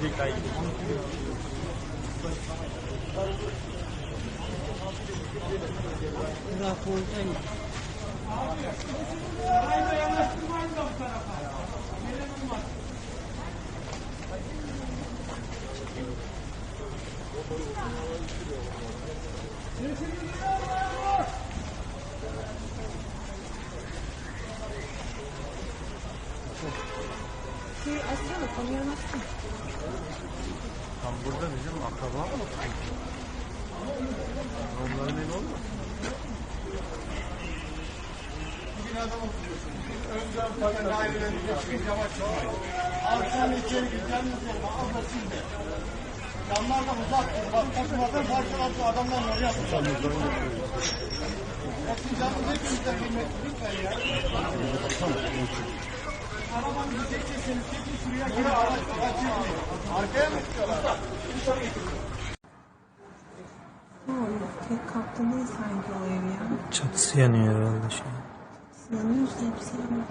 でかい。Thank you. Kameranı açsana. Tam burada bizim akraba mı? Onların evi olmaz. Akşam içeri gideceğim üzerine abla şimdi. Camlardan uzak dur. Bak takmadan parçaladı adamlar ne yapıyor? Hepsi canım hepimiz de kıymetli lütfen ya. Arkaya mı çıkıyorlar? Ne? Tek katlı değil sanki o ev ya. Çatısı yanıyor herhalde şu an. Yanıyorsa hepsi yanıyor.